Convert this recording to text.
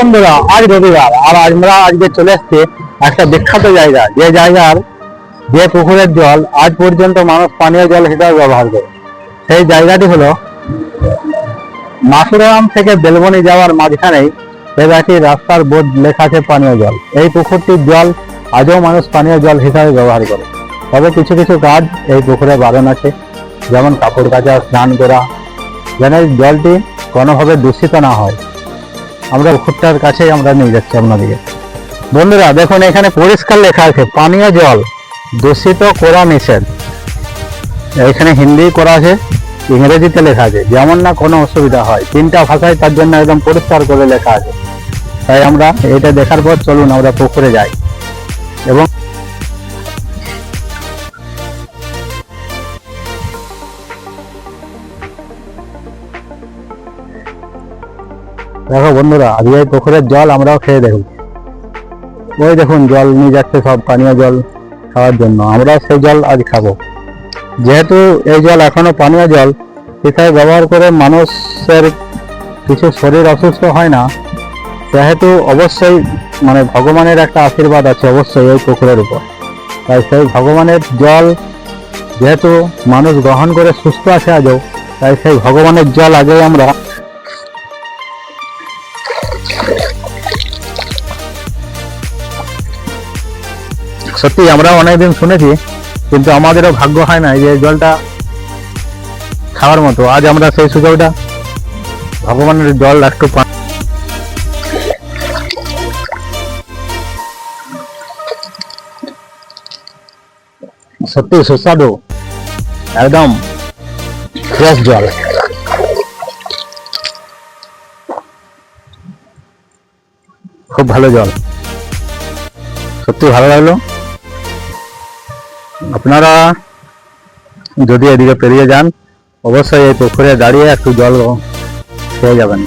বন্ধুরা, আজ রবিবার, আর আমরা আজকে চলে এসেছি একটা বিখ্যাত জায়গা, যে জায়গার, যে পুকুরের জল আজ পর্যন্ত মানুষ পানীয় জল হিসাবে ব্যবহার করে। সেই জায়গাটি হলো মাসুরাম থেকে বেলবনি যাওয়ার মাঝখানেই সেবাটি রাস্তার বোর্ড লেখা আছে পানীয় জল। এই পুকুরটির জল আজও মানুষ পানীয় জল হিসাবে ব্যবহার করে। তবে কিছু কিছু কাজ এই পুকুরে বারণ আছে, যেমন কাপড় কাচা, স্নান করা, যেন জলটি কোনোভাবে দূষিত না হয়। আমরা ভুট্টার কাছে আমরা নিয়ে যাচ্ছি আপনাদেরকে। বন্ধুরা, দেখুন এখানে পরিষ্কার লেখা আছে, পানীয় জল, দূষিত করা নিষেধ। এখানে হিন্দি করা আছে, ইংরেজিতে লেখা আছে, যেমন না কোনো অসুবিধা হয়। তিনটা ভাষায় তার জন্য একদম পরিষ্কার করে লেখা আছে। তাই আমরা এটা দেখার পর চলুন আমরা পুকুরে যাই। এবং দেখো বন্ধুরা, আজকে এই পুকুরের জল আমরাও খেয়ে দেখুন। ওই দেখুন, জল নিয়ে যাচ্ছে সব পানীয় জল খাওয়ার জন্য। আমরাও সেই জল আজ খাব। যেহেতু এই জল এখনও পানীয় জল, সেটাই ব্যবহার করে মানুষের কিছু শরীর অসুস্থ হয় না। সেহেতু অবশ্যই মানে ভগবানের একটা আশীর্বাদ আছে অবশ্যই এই পুকুরের উপর। তাই সেই ভগবানের জল যেহেতু মানুষ গ্রহণ করে সুস্থ আছে আজও, তাই সেই ভগবানের জল আগেই আমরা সত্যি আমরা অনেকদিন শুনেছি, কিন্তু আমাদেরও ভাগ্য হয় না যে জলটা খাওয়ার মতো। আজ আমরা সেই সুযোগটা ভগবানের জল একটু পা- সত্যি সুস্বাদু, একদম ফ্রেশ জল। খুব ভালো জল। সত্যি ভালো লাগল। আপনারা যদি এদিকে পেরিয়ে যান অবশ্যই এই পুকুরে দাঁড়িয়ে একটু জল পেয়ে যাবেন।